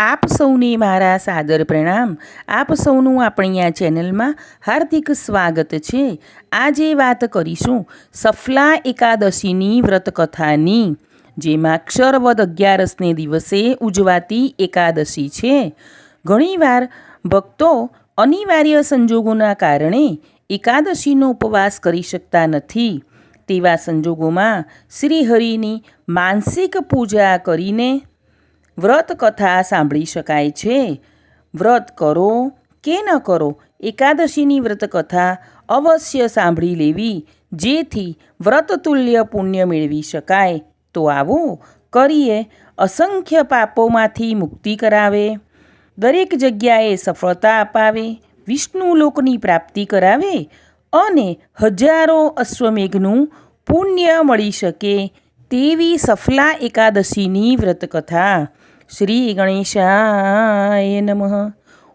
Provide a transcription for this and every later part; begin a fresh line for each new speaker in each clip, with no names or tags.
આપ સૌને મારા સાદર પ્રણામ. આપ સૌનું આપણી આ ચેનલમાં હાર્દિક સ્વાગત છે. આજે વાત કરીશું સફલા એકાદશીની વ્રતકથાની, જેમાં ક્ષરવદ અગિયારસને દિવસે ઉજવાતી એકાદશી છે. ઘણીવાર ભક્તો અનિવાર્ય સંજોગોના કારણે એકાદશીનો ઉપવાસ કરી શકતા નથી. તેવા સંજોગોમાં શ્રીહરિની માનસિક પૂજા કરીને વ્રત કથા સાંભળી શકાય છે. વ્રત કરો કે ન કરો, એકાદશીની વ્રત કથા અવશ્ય સાંભળી લેવી, જેથી વ્રતતુલ્ય પુણ્ય મેળવી શકાય. તો આવો કરીએ, અસંખ્ય પાપોમાંથી મુક્તિ કરાવે. દરેક જગ્યાએ સફળતા અપાવે, વિષ્ણુ લોકની પ્રાપ્તિ કરાવે અને હજારો અશ્વમેઘનું પુણ્ય મળી શકે તેવી સફલા એકાદશીની વ્રતકથા. શ્રી ગણેશાય નમઃ.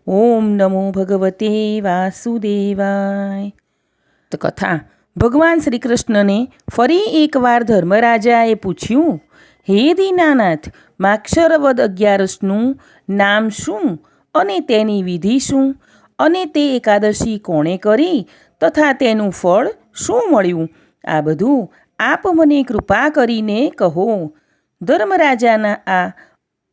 ઓમ નમો ભગવતે વાસુદેવાય. તો કથા. ભગવાન શ્રી કૃષ્ણને ફરી એકવાર ધર્મરાજાએ પૂછ્યું, હે દીનાનાથ, માક્ષરવદ અગિયારસનું નામ શું અને તેની વિધિ શું? અને તે એકાદશી કોણે કરી તથા તેનું ફળ શું મળ્યું? આ બધું આપ મને કૃપા કરીને કહો. ધર્મરાજાના આ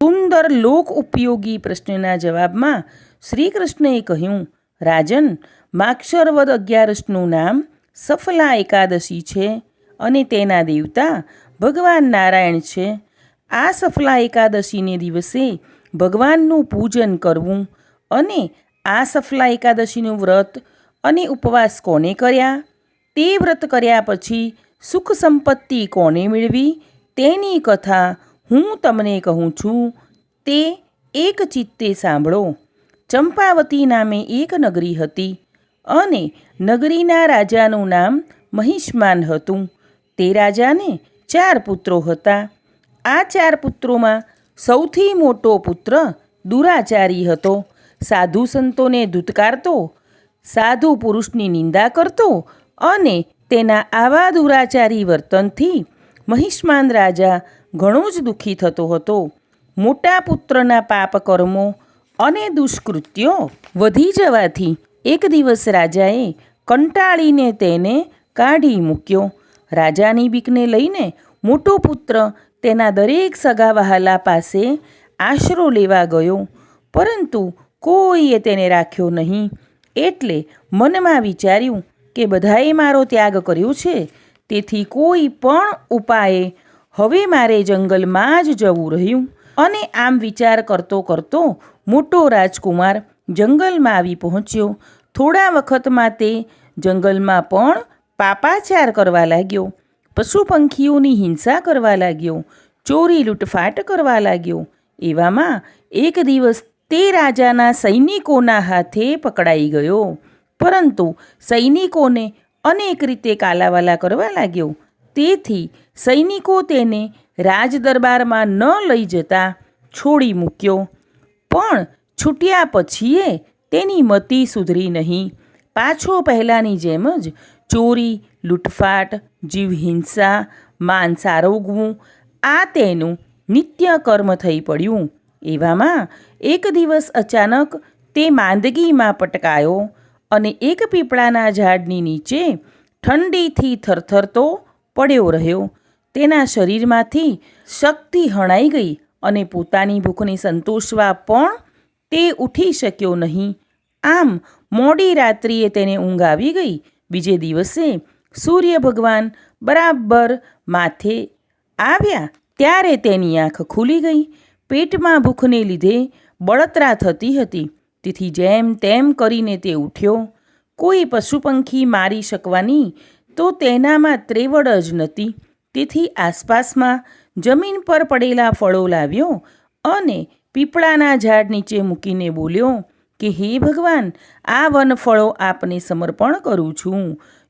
સુંદર લોક ઉપયોગી પ્રશ્નના જવાબમાં શ્રી કૃષ્ણએ કહ્યું, રાજન, માક્ષરવદ અગિયારસનું નામ સફલા એકાદશી છે અને તેના દેવતા ભગવાન નારાયણ છે. આ સફલા એકાદશીને દિવસે ભગવાનનું પૂજન કરવું અને આ સફલા એકાદશીનું વ્રત અને ઉપવાસ કોને કર્યા? તે વ્રત કર્યા પછી સુખ સંપત્તિ કોને મેળવી? તેની કથા હું તમને કહું છું, તે એક ચિત્તે સાંભળો. ચંપાવતી નામે એક નગરી હતી અને નગરીના રાજાનું નામ મહિષ્માન હતું. તે રાજાને ચાર પુત્રો હતા. આ ચાર પુત્રોમાં સૌથી મોટો પુત્ર દુરાચારી હતો. સાધુ સંતોને ધૂતકારતો, સાધુ પુરુષની નિંદા કરતો અને તેના આવા દુરાચારી વર્તનથી મહિષ્માન રાજા ઘણો જ દુઃખી થતો હતો. મોટા પુત્રના પાપ કર્મો અને દુષ્કૃત્યો વધી જવાથી એક દિવસ રાજાએ કંટાળીને તેને કાઢી મૂક્યો. રાજાની બીકને લઈને મોટો પુત્ર તેના દરેક સગા વહાલા પાસે આશરો લેવા ગયો. પરંતુ કોઈએ તેને રાખ્યો નહીં. એટલે મનમાં વિચાર્યું કે બધાએ મારો ત્યાગ કર્યો છે. તેથી કોઈ પણ ઉપાયે હવે મારે જંગલમાં જ જવું રહ્યું. અને આમ વિચાર કરતો કરતો મોટો રાજકુમાર જંગલમાં આવી પહોંચ્યો. થોડા વખતમાં તે જંગલમાં પણ પાપાચાર કરવા લાગ્યો. પશુ પંખીઓની હિંસા કરવા લાગ્યો. ચોરી લૂંટફાટ કરવા લાગ્યો. એવામાં એક દિવસ તે રાજાના સૈનિકોના હાથે પકડાઈ ગયો. પરંતુ સૈનિકોને અનેક રીતે કાલાવાલા કરવા લાગ્યો. તેથી સૈનિકો તેને રાજદરબારમાં ન લઈ જતા છોડી મૂક્યો. પણ છૂટ્યા પછીએ તેની મતિ સુધરી નહીં. પાછો પહેલાંની જેમ જ ચોરી, લૂંટફાટ, જીવહિંસા માંસ આરોગવું આ તેનું નિત્ય કર્મ થઈ પડ્યું. એવામાં એક દિવસ અચાનક તે માંદગીમાં પટકાયો અને એક પીપળાના ઝાડની નીચે ઠંડીથી થરથરતો પડ્યો રહ્યો. તેના શરીરમાંથી શક્તિ હણાઈ ગઈ અને પોતાની ભૂખને સંતોષવા પણ તે ઉઠી શક્યો નહીં. આમ, મોડી રાત્રિએ તેને ઊંઘ આવી ગઈ. બીજે દિવસે સૂર્ય ભગવાન બરાબર માથે આવ્યા ત્યારે તેની આંખ ખુલી ગઈ. પેટમાં ભૂખને લીધે બળતરા થતી હતી. તેથી જેમ તેમ કરીને તે ઉઠ્યો. કોઈ પશુ પંખી મારી શકવાની તો તેનામાં ત્રેવડ જ નથી. તેથી આસપાસમાં જમીન પર પડેલા ફળો લાવ્યો અને પીપળાના ઝાડ નીચે મૂકીને બોલ્યો કે, હે ભગવાન, આ વનફળો આપને સમર્પણ કરું છું.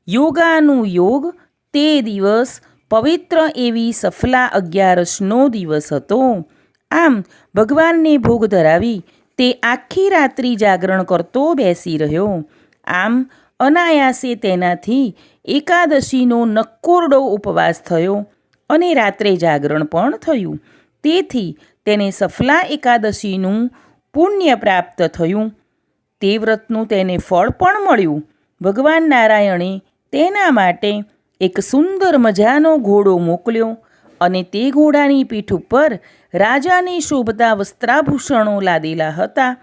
યોગાનું યોગ તે દિવસ પવિત્ર એવી સફલા અગિયારસનો દિવસ હતો. આમ ભગવાનને ભોગ ધરાવી તે આખી રાત્રિ જાગરણ કરતો બેસી રહ્યો. આમ અનાયાસે તેનાથી એકાદશીનો નક્કોરડો ઉપવાસ થયો અને રાત્રે જાગરણ પણ થયું. તેથી તેને સફલા એકાદશીનું પુણ્ય પ્રાપ્ત થયું. તે વ્રતનું તેને ફળ પણ મળ્યું. ભગવાન નારાયણે તેના માટે એક સુંદર મજાનો ઘોડો મોકલ્યો અને તે ઘોડાની પીઠ ઉપર રાજાની શોભતા વસ્ત્રાભૂષણો લાદેલા હતા.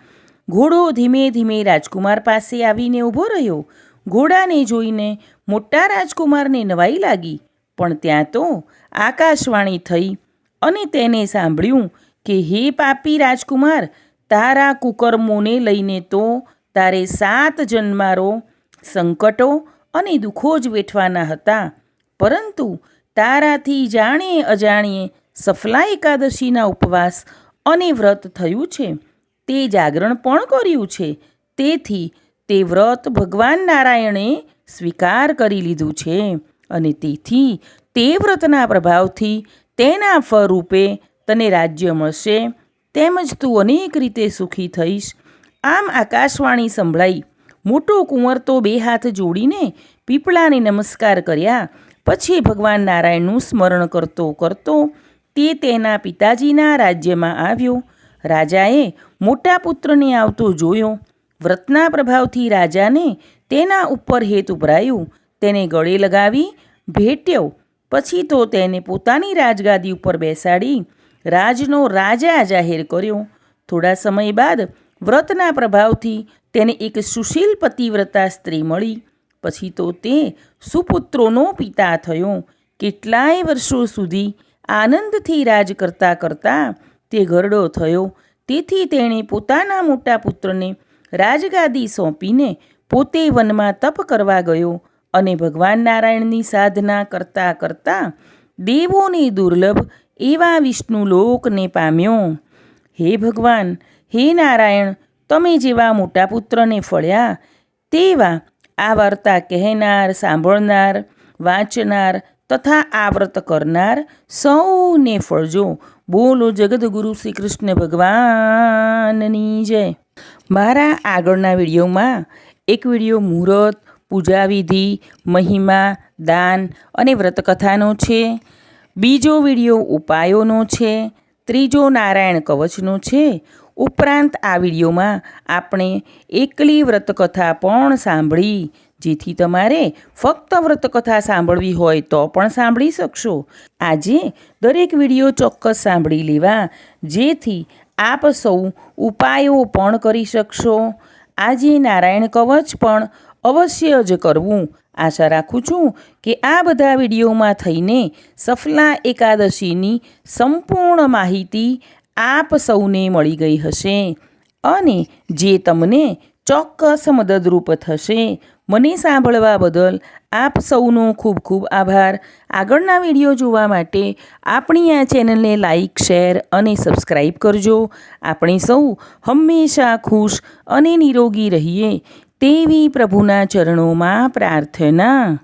ઘોડો ધીમે ધીમે રાજકુમાર પાસે આવીને ઊભો રહ્યો. ઘોડાને જોઈને મોટા રાજકુમારને નવાઈ લાગી. પણ ત્યાં તો આકાશવાણી થઈ અને તેને સાંભળ્યું કે, હે પાપી રાજકુમાર, તારા કુકર્મોને લઈને તો તારે સાત જન્મારો, સંકટો અને દુઃખો જ વેઠવાના હતા. પરંતુ તારાથી જાણે અજાણીએ સફલા એકાદશીના ઉપવાસ અને વ્રત થયું છે. તે જાગરણ પણ કર્યું છે. તેથી તે વ્રત ભગવાન નારાયણે સ્વીકાર કરી લીધું છે અને તેથી તે વ્રતના પ્રભાવથી તેના ફળરૂપે તને રાજ્ય મળશે. તેમજ તું અનેક રીતે સુખી થઈશ. આમ આકાશવાણી સંભળાઈ. મોટો કુંવર તો બે હાથ જોડીને પીપળાને નમસ્કાર કર્યા. પછી ભગવાન નારાયણનું સ્મરણ કરતો કરતો તે તેના પિતાજીના રાજ્યમાં આવ્યો. રાજાએ મોટા પુત્રને આવતો જોયો. વ્રતના પ્રભાવથી રાજાને તેના ઉપર હેત ઉભરાયું. તેને ગળે લગાવી ભેટ્યો. પછી તો તેને પોતાની રાજગાદી ઉપર બેસાડી રાજનો રાજા જાહેર કર્યો. થોડા સમય બાદ વ્રતના પ્રભાવથી તેને એક સુશીલ પતિવ્રતા સ્ત્રી મળી. પછી તો તે સુપુત્રોનો પિતા થયો. કેટલાય વર્ષો સુધી આનંદથી રાજ કરતાં કરતાં તે ઘરડો થયો. તેથી તેણે પોતાના મોટા પુત્રને રાજગાદી સોંપીને પોતે વનમાં તપ કરવા ગયો અને ભગવાન નારાયણની સાધના કરતાં કરતાં દેવોને દુર્લભ એવા વિષ્ણુ લોકને પામ્યો. હે ભગવાન, હે નારાયણ, તમે જેવા મોટા પુત્રને ફળ્યા, તેવા આ વાર્તા કહેનાર, સાંભળનાર, વાંચનાર તથા આ વ્રત કરનાર સૌને ફળજો. બોલો જગદગુરુ શ્રી કૃષ્ણ ભગવાનની જય. મારા આગળના વિડીયોમાં એક વીડિયો મુહૂર્ત પૂજા વિધિ મહિમા, દાન અને વ્રતકથાનો છે. બીજો વીડિયો ઉપાયોનો છે. ત્રીજો નારાયણ કવચનો છે. ઉપરાંત આ વિડીયોમાં આપણે એકલી વ્રતકથા પણ સાંભળી. જેથી તમારે ફક્ત વ્રતકથા સાંભળવી હોય તો પણ સાંભળી શકશો. આજે દરેક વીડિયો ચોક્કસ સાંભળી લેવા. જેથી આપ સૌ ઉપાયો પણ કરી શકશો. આજે નારાયણ કવચ પણ અવશ્ય જ કરવું. આશા રાખું છું કે આ બધા વિડીયોમાં થઈને સફલા એકાદશીની સંપૂર્ણ માહિતી આપ સૌને મળી ગઈ હશે અને જે તમને ચોક્કસ મદદરૂપ થશે મને સાંભળવા બદલ આપ સૌનો ખૂબ ખૂબ આભાર. આગળના વીડિયો જોવા માટે આપણી આ ચેનલને લાઈક, શેર અને સબસ્ક્રાઈબ કરજો. આપણે સૌ હંમેશા ખુશ અને નિરોગી રહીએ તેવી પ્રભુના ચરણોમાં પ્રાર્થના